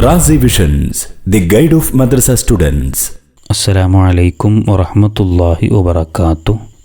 Razi visions the guide of madrasa students അസ്സലാമു അലൈക്കും വറഹമത്തല്ലാഹി വബർക്കാത്തു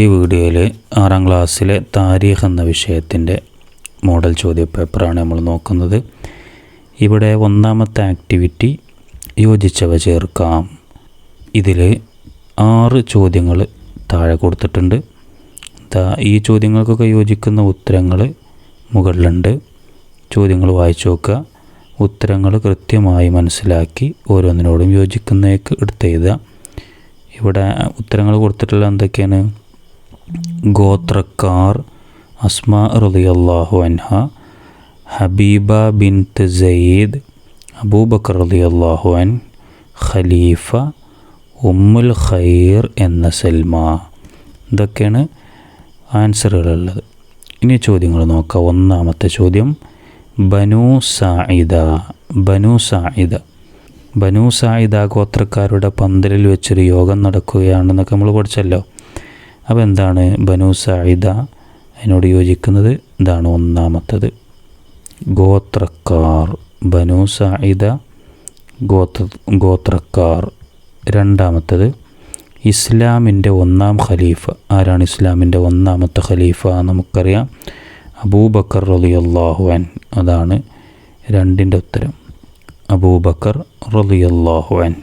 ഈ വീഡിയോയിൽ ആറാം ക്ലാസ്സിലെ താരീഖ് എന്ന വിഷയത്തിന്റെ മോഡൽ ചോദ്യപേപ്പറാണ് നമ്മൾ നോക്കുന്നത്. ഇവിടെ ഒന്നാമത്തെ ആക്ടിവിറ്റി യോജിച്ചവ ചേർക്കാം. ഇതിൽ ആറ് ചോദ്യങ്ങൾ താഴെ കൊടുത്തിട്ടുണ്ട്. ഈ ചോദ്യങ്ങൾക്കൊക്കെ യോജിക്കുന്ന ഉത്തരങ്ങൾ മുകളിലുണ്ട്. ചോദ്യങ്ങൾ വായിച്ചു നോക്കുക. ഉത്തരങ്ങൾ കൃത്യമായി മനസ്സിലാക്കി ഓരോന്നിനോടും യോജിക്കുന്നേക്ക് എടുത്ത് എഴുതുക. ഇവിടെ ഉത്തരങ്ങൾ കൊടുത്തിട്ടുള്ള എന്തൊക്കെയാണ്? ഗോത്രക്കാർ അസ്മ റളിയല്ലാഹു അൻഹ ഹബീബ ബിൻ സെയ്ദ് അബൂബക്കർ റളിയല്ലാഹു അൻ ഖലീഫ ഉമ്മുൽ ഖൈർ എന്ന സൽമ. ഇതൊക്കെയാണ് ആൻസറുകളുള്ളത്. ഇനി ചോദ്യങ്ങൾ നോക്കാം. ഒന്നാമത്തെ ചോദ്യം ബനു സായിദ ബനു സായിദ ബനു സായിദ ഗോത്രക്കാരുടെ പന്തലിൽ വെച്ചൊരു യോഗം നടക്കുകയാണെന്നൊക്കെ നമ്മൾ പഠിച്ചല്ലോ. അപ്പോൾ എന്താണ് ബനു സായിദ അതിനോട് യോജിക്കുന്നത്? ഇതാണ് ഒന്നാമത്തത്. ഗോത്രക്കാർ ബനു സായിദ ഗോത്ര ഗോത്രക്കാർ. രണ്ടാമത്തത് ഇസ്ലാമിന്റെ ഒന്നാം ഖലീഫ. ആരാണ് ഇസ്ലാമിന്റെ ഒന്നാമത്തെ ഖലീഫ നമുക്കറിയാം. അബൂബക്കർ റളിയല്ലാഹു അൻ അതാണ് രണ്ടിന്റെ ഉത്തരം. അബൂബക്കർ റളിയല്ലാഹു അൻ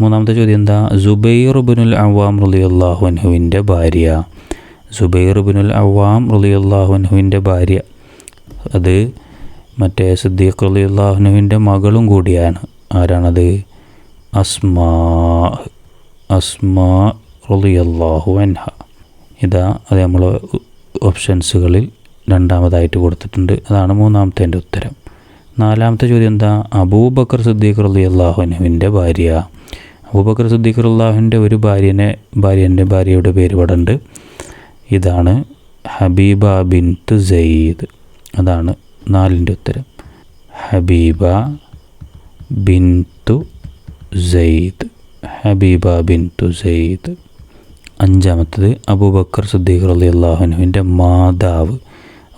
മൂന്നാമത്തെ ചോദ്യം എന്താ? ജുബൈർ ബിനുൽ അവാം റളിയല്ലാഹു അൻഹുവിന്റെ ഭാര്യ. സുബൈർ ബിനുൽ അവാം റളിയല്ലാഹു അൻഹുവിന്റെ ഭാര്യ. അത് മറ്റേ സിദ്ദീഖ് അള്ളാഹുനുവിന്റെ മകളും കൂടിയാണ്. ആരാണത്? അസ്മാ അസ്മാ റളിയല്ലാഹു അൻഹ. ഇതാ അത് നമ്മൾ ഓപ്ഷൻസുകളിൽ രണ്ടാമതായിട്ട് കൊടുത്തിട്ടുണ്ട്. അതാണ് മൂന്നാമത്തെ ഉത്തരം. നാലാമത്തെ ചോദ്യം എന്താ? അബൂബക്കർ സിദ്ദീഖ് റളിയല്ലാഹു അള്ളാഹുനുവിന്റെ ഭാര്യ. അബൂബക്കർ സിദ്ദീഖ് അള്ളാഹുവിന്റെ ഒരു ഭാര്യനെ ഭാര്യന്റെ ഭാര്യയുടെ പേര് ഇവിടെ ഉണ്ട്. ഇതാണ് ഹബീബ ബിൻ തു സയ്യിദ്. അതാണ് നാലിന്റെ ഉത്തരം. ഹബീബ ബിൻ തു സെയ്ദ് ഹബീബ ബിൻ തു സെയ്ദ് അഞ്ചാമത്തത് അബൂബക്കർ സുദ്ദീഖർ അലി അള്ളാഹുനുവിന്റെ മാതാവ്.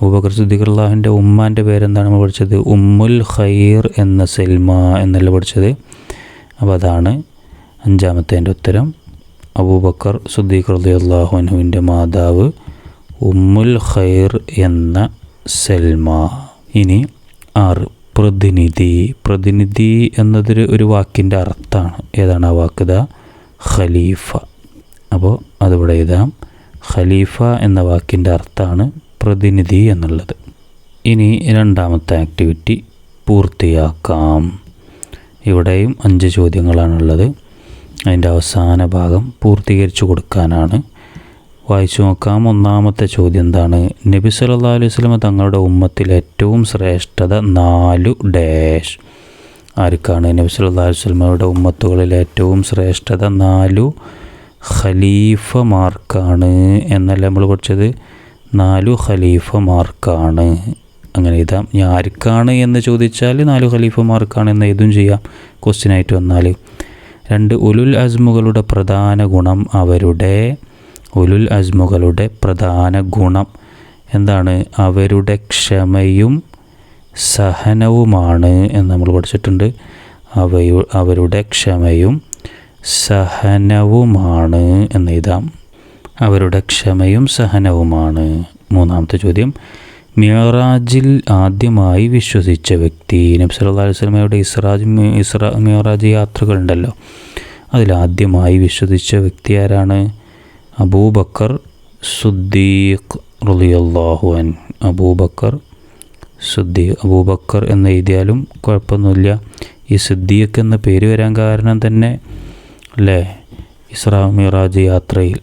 അബൂബക്കർ സുദ്ദീഖർ അള്ളാഹുവിന്റെ ഉമ്മാന്റെ പേരെന്താണ് നമ്മൾ പഠിച്ചത്? ഉമ്മുൽ ഖൈർ എന്ന സെൽമ എന്നല്ല പഠിച്ചത്? അപ്പോൾ അതാണ് അഞ്ചാമത്തെ ഉത്തരം അബൂബക്കർ സുദ്ദീഖ് റലി അള്ളാഹുനുവിന്റെ മാതാവ് ഉമ്മുൽ ഖൈർ എന്ന സൽമ. ഇനി ആറ് പ്രതിനിധി. പ്രതിനിധി എന്നതൊരു ഒരു വാക്കിന്റെ അർത്ഥമാണ്. ഏതാണ് ആ വാക്ക്? ദ ഖലീഫ. അപ്പോൾ അതിവിടെ എഴുതാം. ഖലീഫ എന്ന വാക്കിന്റെ അർത്ഥമാണ് പ്രതിനിധി എന്നുള്ളത്. ഇനി രണ്ടാമത്തെ ആക്ടിവിറ്റി പൂർത്തിയാക്കാം. ഇവിടെയും അഞ്ച് ചോദ്യങ്ങളാണുള്ളത്. അതിന്റെ അവസാന ഭാഗം പൂർത്തീകരിച്ചു കൊടുക്കാനാണ്. വായിച്ചു നോക്കാം. ഒന്നാമത്തെ ചോദ്യം എന്താണ്? നബി സല്ലാ അലൈഹി സ്വലമ തങ്ങളുടെ ഉമ്മത്തിൽ ഏറ്റവും ശ്രേഷ്ഠത നാലു ഡാഷ്. ആർക്കാണ് നബി സല്ലാ അലൈഹി സ്വലമയുടെ ഉമ്മത്തുകളിൽ ഏറ്റവും ശ്രേഷ്ഠത നാലു ഖലീഫമാർക്കാണ് എന്നല്ല നമ്മൾ പഠിച്ചത്? നാലു ഖലീഫമാർക്കാണ്. അങ്ങനെ എഴുതാം. ഞാൻ ആർക്കാണ് എന്ന് ചോദിച്ചാൽ നാലു ഖലീഫമാർക്കാണ് എന്ന് എഴുതും ചെയ്യാം. ക്വസ്റ്റ്യനായിട്ട് വന്നാൽ രണ്ട് ഉലുൽ അസ്മുകളുടെ പ്രധാന ഗുണം അവരുടെ ഉലുൽ അസ്മുകളുടെ പ്രധാന ഗുണം എന്താണ്? അവരുടെ ക്ഷമയും സഹനവുമാണ് എന്ന് നമ്മൾ പഠിച്ചിട്ടുണ്ട്. അവയു അവരുടെ ക്ഷമയും സഹനവുമാണ് എന്ന് എഴുതാം. അവരുടെ ക്ഷമയും സഹനവുമാണ്. മൂന്നാമത്തെ ചോദ്യം. മിയറാജിൽ ആദ്യമായി വിശ്വസിച്ച വ്യക്തി നബി സല്ലല്ലാഹു അലൈഹി വസല്ലമയുടെ ഇസ്രാജ് ഇസ്ര മിയറാജ് യാത്രകളുണ്ടല്ലോ. അതിലാദ്യമായി വിശ്വസിച്ച വ്യക്തി ആരാണ്? അബൂബക്കർ സുദ്ദീഖ് അൻ. അബൂബക്കർ സുദ്ദീഖ് അബൂബക്കർ എന്ന് എഴുതിയാലും കുഴപ്പമൊന്നുമില്ല. ഈ സിദ്ദീഖ് എന്ന പേര് വരാൻ കാരണം തന്നെ അല്ലേ? ഇസ്രാ മിറാജ് യാത്രയിൽ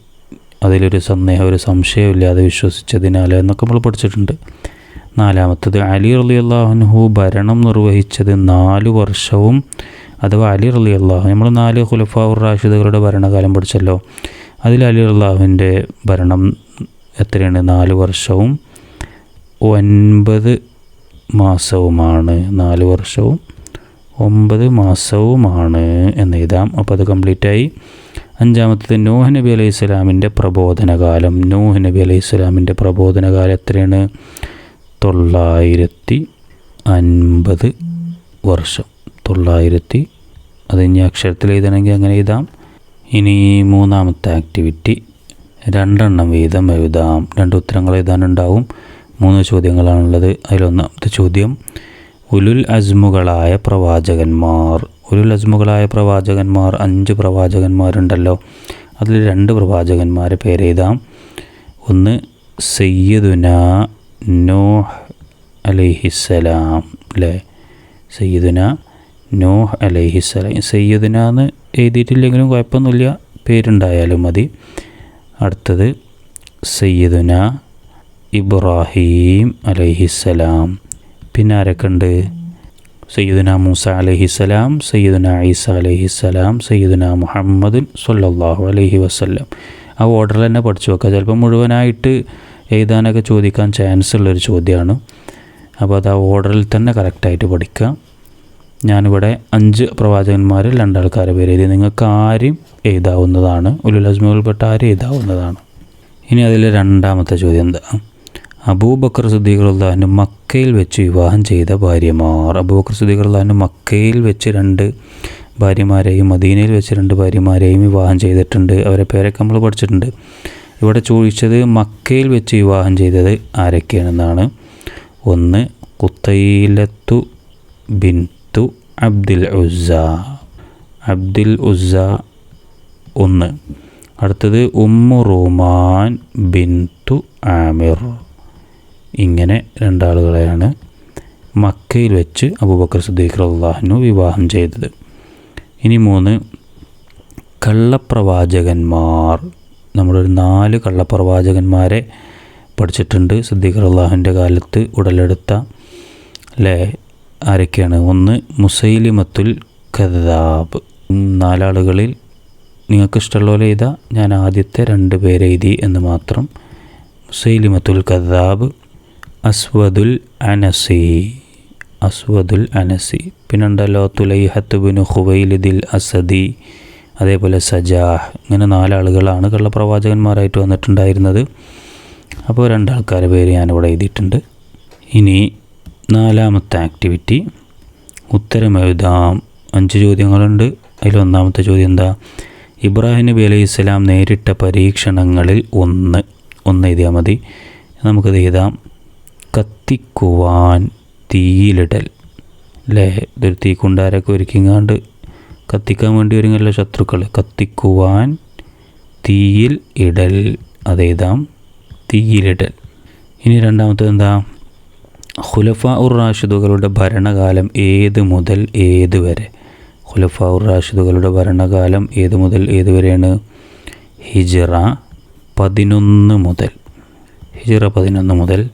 അതിലൊരു സന്ദേഹം ഒരു സംശയമില്ലാതെ വിശ്വസിച്ചതിനാൽ എന്നൊക്കെ നമ്മൾ പഠിച്ചിട്ടുണ്ട്. നാലാമത്തത് അലി അലി അള്ളാഹുൻഹു ഭരണം നിർവഹിച്ചത് നാല് വർഷവും അഥവാ അലി അലി അള്ളാഹു നമ്മൾ നാല് ഖുലഫാവുർ റാഷിദുകളുടെ ഭരണകാലം പഠിച്ചല്ലോ. അതിൽ അലി അള്ളാഹുവിന്റെ ഭരണം എത്രയാണ്? നാല് വർഷവും ഒൻപത് മാസവുമാണ്. നാല് വർഷവും ഒമ്പത് മാസവുമാണ് എന്ന് എഴുതാം. അപ്പോൾ അത് കംപ്ലീറ്റ് ആയി അഞ്ചാമത്തത് നൂഹ് നബി അലൈഹി സ്വലാമിന്റെ പ്രബോധനകാലം. നൂഹ് നബി അലൈഹി സ്വലാമിന്റെ പ്രബോധനകാലം എത്രയാണ്? തൊള്ളായിരത്തി അൻപത് വർഷം. തൊള്ളായിരത്തി അത് ഇനി അക്ഷരത്തിൽ എഴുതണമെങ്കിൽ അങ്ങനെ എഴുതാം. ഇനി മൂന്നാമത്തെ ആക്ടിവിറ്റി രണ്ടെണ്ണം വീതം എഴുതാം. രണ്ട് ഉത്തരങ്ങൾ എഴുതാനുണ്ടാവും. മൂന്ന് ചോദ്യങ്ങളാണുള്ളത്. അതിലൊന്നാമത്തെ ചോദ്യം ഉലുൽ അസ്മുകളായ പ്രവാചകന്മാർ. ഉലുൽ അജ്മുകളായ പ്രവാചകന്മാർ അഞ്ച് പ്രവാചകന്മാരുണ്ടല്ലോ. അതിൽ രണ്ട് പ്രവാചകന്മാരെ പേരെഴുതാം ഒന്ന് സയ്യദുന നോഹ് അലൈഹിസ്സലാം അല്ലേ സയ്യദുന നോഹ് അലൈഹിസ്സലാം സയ്യദുന എന്ന് എഴുതിയിട്ടില്ലെങ്കിലും കുഴപ്പമൊന്നുമില്ല. പേരുണ്ടായാലും മതി. അടുത്തത് സയ്യദുന ഇബ്രാഹീം അലൈഹിസ്സലാം പിന്നെ ആരൊക്കെ ഉണ്ട് സയ്യിദുന മൂസ അലൈഹിസ്സലാം സയ്യിദുന ഈസ അലൈഹിസ്സലാം സയ്യിദുന മുഹമ്മദുൻ സല്ലാഹു അലഹി വസല്ലം. ആ ഓർഡറിൽ തന്നെ പഠിച്ചു വെക്കുക ചിലപ്പോൾ മുഴുവനായിട്ട് എഴുതാനൊക്കെ ചോദിക്കാൻ ചാൻസ് ഉള്ളൊരു ചോദ്യമാണ് അപ്പോൾ അത് ആ ഓർഡറിൽ തന്നെ കറക്റ്റായിട്ട് പഠിക്കുക ഞാനിവിടെ അഞ്ച് പ്രവാചകന്മാരിൽ രണ്ടാൾക്കാരെ പേര് എഴുതി. നിങ്ങൾക്ക് ആരും എഴുതാവുന്നതാണ്. ഉലുലസ്മുകൾപ്പെട്ട ആരും എഴുതാവുന്നതാണ്. ഇനി അതിലെ രണ്ടാമത്തെ ചോദ്യം എന്താ? അബൂബക്കർ സുദ്ദീഖുല്ലാഹിന് മക്കയിൽ വെച്ച് വിവാഹം ചെയ്ത ഭാര്യമാർ. അബൂബക്കർ സുദ്ദീഖുല്ലാഹിന് മക്കയിൽ വെച്ച് രണ്ട് ഭാര്യമാരെയും മദീനയിൽ വെച്ച് രണ്ട് ഭാര്യമാരെയും വിവാഹം ചെയ്തിട്ടുണ്ട്. അവരെ പേരൊക്കെ നമ്മൾ പഠിച്ചിട്ടുണ്ട്. ഇവിടെ ചോദിച്ചത് മക്കയിൽ വെച്ച് വിവാഹം ചെയ്തത് ആരൊക്കെയാണെന്നാണ്. ഒന്ന് കുത്തൈലത്തു ബിൻതു അബ്ദുൽ ഉസ അബ്ദുൽ ഉസ ഒന്ന്. അടുത്തത് ഉമ്മു റുമാൻ ബിൻതു ആമിർ. ഇങ്ങനെ രണ്ടാളുകളെയാണ് മക്കയിൽ വെച്ച് അബൂബക്കർ സുദ്ദീഖ് അള്ളാഹ്നു വിവാഹം ചെയ്തത്. ഇനി മൂന്ന് കള്ളപ്രവാചകന്മാർ. നമ്മളൊരു നാല് കള്ളപ്രവാചകന്മാരെ പഠിച്ചിട്ടുണ്ട് സിദ്ദീഖ് അള്ളാഹുവിന്റെ കാലത്ത് ഉടലെടുത്ത അല്ലേ ആരൊക്കെയാണ്? ഒന്ന് മുസൈലിമത്തുൽ കദാബ് നാലാളുകളിൽ നിങ്ങൾക്ക് ഇഷ്ടമുള്ള പോലെ എഴുതാം. ഞാൻ ആദ്യത്തെ രണ്ട് പേരെഴുതി എന്ന് മാത്രം. മുസൈലിമത്തുൽ കദാബ് അസ്വദുൽ അനസി അസ്വദുൽ അനസി. പിന്നെ ഉണ്ടല്ലോ തുലൈഹത്ത് ബിനു ഹുവൈലിദിൽ അസദി അതേപോലെ സജാഹ്. ഇങ്ങനെ നാലാളുകളാണ് കള്ളപ്രവാചകന്മാരായിട്ട് വന്നിട്ടുണ്ടായിരുന്നത്. അപ്പോൾ രണ്ടാൾക്കാരുടെ പേര് ഞാനിവിടെ എഴുതിയിട്ടുണ്ട്. ഇനി നാലാമത്തെ ആക്ടിവിറ്റി. ഉത്തരം എഴുതാം. അഞ്ച് ചോദ്യങ്ങളുണ്ട്. അതിൽ ഒന്നാമത്തെ ചോദ്യം എന്താ? ഇബ്രാഹിം നബി അലൈഹി സ്വലാം നേരിട്ട പരീക്ഷണങ്ങളിൽ ഒന്ന് ഒന്ന് എഴുതിയാൽ മതി. നമുക്കത് എഴുതാം. കത്തിക്കുവാൻ തീയിലിടൽ. അല്ലേ ഇതൊരു തീക്കുണ്ടാരൊക്കെ ഒരുക്കിങ്ങാണ്ട് കത്തിക്കാൻ വേണ്ടി ഒരുങ്ങല്ല ശത്രുക്കൾ കത്തിക്കുവാൻ തീയിൽ ഇടൽ. അതെഴുതാം തീയിലിടൽ. ഇനി രണ്ടാമത്തത് എന്താ? ഖുലഫ ഉർ റാഷിദുകളുടെ ഭരണകാലം ഏത് മുതൽ ഏത് വരെ? ഖുലഫ ഉർ റാഷിദുകളുടെ ഭരണകാലം ഏത് മുതൽ ഏത് വരെയാണ്? ഹിജറ പതിനൊന്ന് മുതൽ. ഹിജറ പതിനൊന്ന് മുതൽ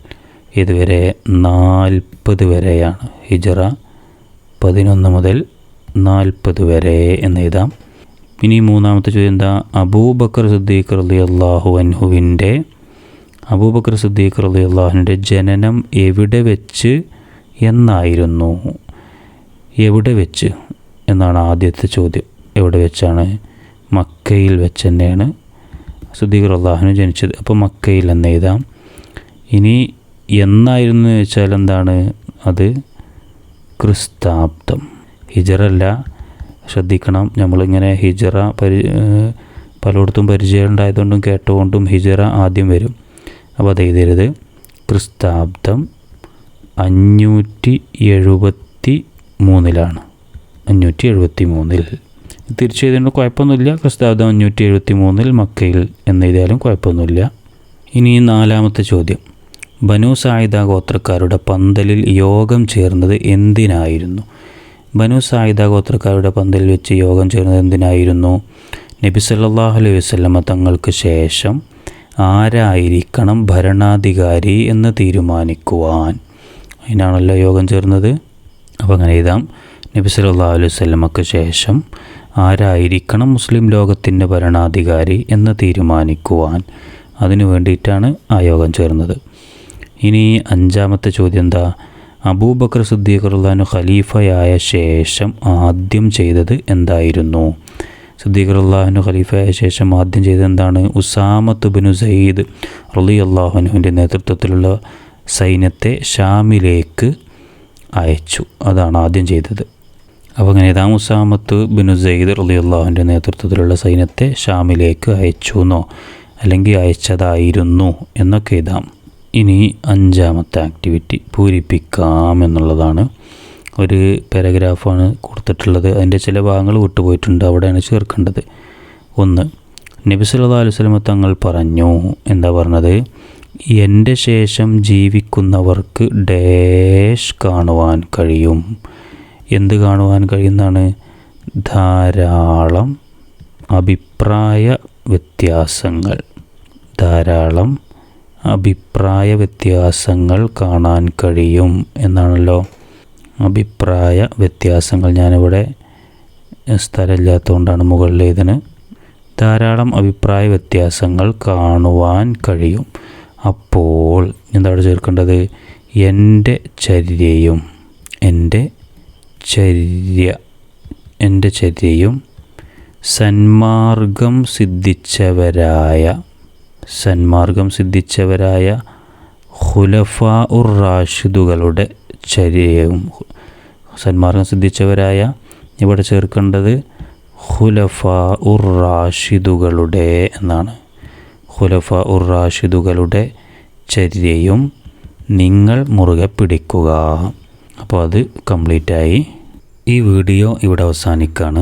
ഇതുവരെ നാൽപ്പത് വരെയാണ്. ഹിജറ പതിനൊന്ന് മുതൽ നാൽപ്പത് വരെ എന്ന് എഴുതാം. ഇനി മൂന്നാമത്തെ ചോദ്യം എന്താ? അബൂബക്കർ സിദ്ദീഖ് റലി അള്ളാഹു അൻഹുവിന്റെ അബൂബക്കർ സിദ്ദീഖ് റലി അള്ളാഹുവിന്റെ ജനനം എവിടെ വെച്ച് എന്നായിരുന്നു? എവിടെ വെച്ച്? എന്നാണ് ആദ്യത്തെ ചോദ്യം. എവിടെ വെച്ചാണ്? മക്കയിൽ വെച്ച് തന്നെയാണ് സിദ്ദീഖ് അള്ളാഹുവിന് ജനിച്ചത്. അപ്പോൾ മക്കയിൽ എന്ന് എഴുതാം. ഇനി എന്നായിരുന്നു എന്ന് വെച്ചാൽ എന്താണ്? അത് ക്രിസ്താബ്ദം. ഹിജറല്ല. ശ്രദ്ധിക്കണം. നമ്മളിങ്ങനെ ഹിജറ പരി പലയിടത്തും പരിചയം ഉണ്ടായതുകൊണ്ടും കേട്ടുകൊണ്ടും ഹിജറ ആദ്യം വരും. അപ്പോൾ അത് എഴുതരുത്. ക്രിസ്താബ്ദം അഞ്ഞൂറ്റി എഴുപത്തി മൂന്നിലാണ് അഞ്ഞൂറ്റി എഴുപത്തി മൂന്നിൽ തിരിച്ചു എഴുതേണ്ട കുഴപ്പമൊന്നുമില്ല. ക്രിസ്താബ്ദം അഞ്ഞൂറ്റി എഴുപത്തി മൂന്നിൽ മക്കയിൽ എന്നെഴുതിയാലും കുഴപ്പമൊന്നുമില്ല. ഇനി നാലാമത്തെ ചോദ്യം. ബനു സായിദ ഗോത്രക്കാരുടെ പന്തലിൽ യോഗം ചേർന്നത് എന്തിനായിരുന്നു? ബനു സായിദ ഗോത്രക്കാരുടെ പന്തലിൽ വെച്ച് യോഗം ചേർന്നത് എന്തിനായിരുന്നു? നബി സല്ലാഹു അലൈഹി വസല്ലമ തങ്ങൾക്ക് ശേഷം ആരായിരിക്കണം ഭരണാധികാരി എന്ന് തീരുമാനിക്കുവാൻ? അതിനാണല്ലോ യോഗം ചേർന്നത്. അപ്പോൾ അങ്ങനെ എഴുതാം. നബി സല്ലല്ലാഹു അലൈഹി വസ്ലമക്ക് ശേഷം ആരായിരിക്കണം മുസ്ലിം ലോകത്തിന്റെ ഭരണാധികാരി എന്ന് തീരുമാനിക്കുവാൻ? അതിനു വേണ്ടിയിട്ടാണ് ആ യോഗം ചേർന്നത്. ഇനി അഞ്ചാമത്തെ ചോദ്യം എന്താ അബൂബക്കർ സിദ്ദീഖുറുല്ലാനു ഖലീഫയായ ശേഷം ആദ്യം ചെയ്തത് എന്തായിരുന്നു? സുദ്ദീഖുറുല്ലാഹുനു ഖലീഫയായ ശേഷം ആദ്യം ചെയ്തത് എന്താണ്? ഉസാമത്ത് ബിനു സയ്യിദ് റലി അള്ളാഹുനുവിന്റെ നേതൃത്വത്തിലുള്ള സൈന്യത്തെ ഷാമിലേക്ക് അയച്ചു. അതാണ് ആദ്യം ചെയ്തത്. അപ്പോൾ അങ്ങനെ ഇതാം മുസാമത്ത് ബിനു സെയ്ദ് റലി അള്ളാഹുവിന്റെ നേതൃത്വത്തിലുള്ള സൈന്യത്തെ ഷാമിലേക്ക് അയച്ചു എന്നോ? അല്ലെങ്കിൽ അയച്ചതായിരുന്നു എന്നൊക്കെ ഇതാം. ഇനി അഞ്ചാമത്തെ ആക്ടിവിറ്റി പൂരിപ്പിക്കാം എന്നുള്ളതാണ് ഒരു പാരഗ്രാഫാണ് കൊടുത്തിട്ടുള്ളത്. അതിന്റെ ചില ഭാഗങ്ങൾ വിട്ടുപോയിട്ടുണ്ട്. അവിടെയാണ് ചേർക്കേണ്ടത്. ഒന്ന് നബി സല്ലല്ലാഹു അലൈഹി തങ്ങൾ പറഞ്ഞു. എന്താ പറഞ്ഞത്? എന്റെ ശേഷം ജീവിക്കുന്നവർക്ക് ഡേഷ് കാണുവാൻ കഴിയും. എന്ത് കാണുവാൻ കഴിയുന്നതാണ് ധാരാളം അഭിപ്രായ വ്യത്യാസങ്ങൾ. ധാരാളം അഭിപ്രായ വ്യത്യാസങ്ങൾ കാണാൻ കഴിയും എന്നാണല്ലോ. അഭിപ്രായ വ്യത്യാസങ്ങൾ ഞാനിവിടെ സ്ഥലമില്ലാത്തതുകൊണ്ടാണ് മുകളിലേതിന്. ധാരാളം അഭിപ്രായ വ്യത്യാസങ്ങൾ കാണുവാൻ കഴിയും. അപ്പോൾ എന്താണ് ചേർക്കേണ്ടത്? എന്റെ ചര്യയും എന്റെ ചര്യ എന്റെ ചര്യയും സന്മാർഗം സിദ്ധിച്ചവരായ സന്മാർഗം സിദ്ധിച്ചവരായ ഖുലഫ ഉർ റാഷിദുകളുടെ ചര്യവും സന്മാർഗം സിദ്ധിച്ചവരായ ഇവിടെ ചേർക്കേണ്ടത് ഖുലഫ ഉർ റാഷിദുകളുടെ എന്നാണ്. ഖുലഫ ഉർ റാഷിദുകളുടെ ചര്യയും നിങ്ങൾ മുറുകെ പിടിക്കുക. അപ്പോൾ അത് കംപ്ലീറ്റായി. ഈ വീഡിയോ ഇവിടെ അവസാനിക്കുകയാണ്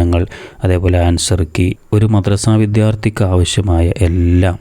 വിശകലനങ്ങൾ അതേപോലെ ആൻസർ കീ ഒരു മദ്രസ വിദ്യാർത്ഥിക്ക് ആവശ്യമായ എല്ലാം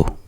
wabarakatuh